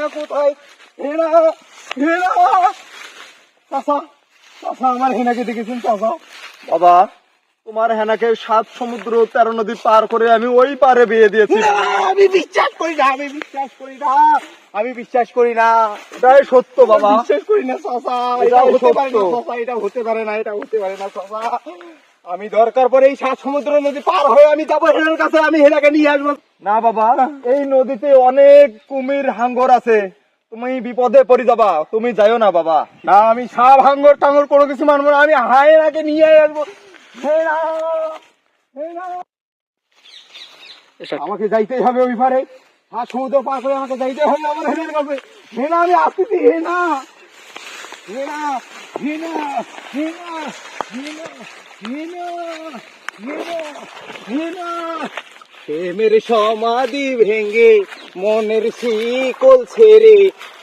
হেনা কোথায় হেনা হেনা চাচা চাচা আমার হেনাকে দেখেছেন চাচা বাবা তোমার হেনাকে সাত সমুদ্র তেরো নদী পার করে আমি ওই পারে বিয়ে দিয়েছি। আমি বিশ্বাস করি না আমি বিশ্বাস করি না আমি বিশ্বাস করি না। এটাই সত্য বাবা। বিশ্বাস করি না চাচা। এটা হতে পারে না। চাচা এটা হতে পারে না এটা হতে পারে না চাচা। আমি দরকার পরে এই সাত সমুদ্র নদী পার হয়ে আমি যাব হেনার কাছে আমি হেনাকে নিয়ে আসব। না বাবা। এই নদীতে অনেক কুমির হাঙ্গর আছে। তুমি বিপদে পড়ে যাবা। তুমি যাইও না বাবা। না আমি সাপ হাঙ্গর টাঙ্গর কোনো কিছু মানবো না। আমি হায়নাকে নিয়ে আসব। হেনা হেনা আমাকে যাইতেই হবে ওই পারে। সাত সমুদ্র পার করে আমাকে যাইতে হবে আমার হেনার কাছে। হেনা আমি আসতেছি হেনা হেনা হেনা হেনা হেনা হেনা হেনা প্রেমের সমাধি ভেঙে মনের শিকল ছেড়ে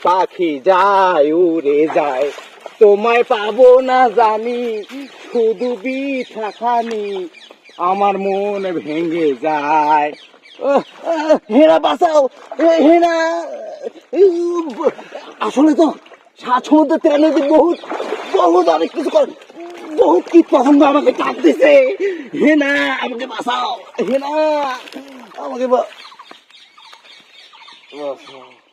পাখি যায়, উড়ে যায়। তোমায় পাবো না জানি, শুধু খানি, আমার মন ভেঙে যায়। হেনা, বাঁচাও। হেনা আসলে তো সাত সমুদ্র তেরা নদী বহুত বহুত অনেক কিছু করে। বহুত কি পছন্দ আমাকে চাপ দিছে। হেনা, আমাকে বাঁচাও। হেনা, আমাকে বা- বাঁচাও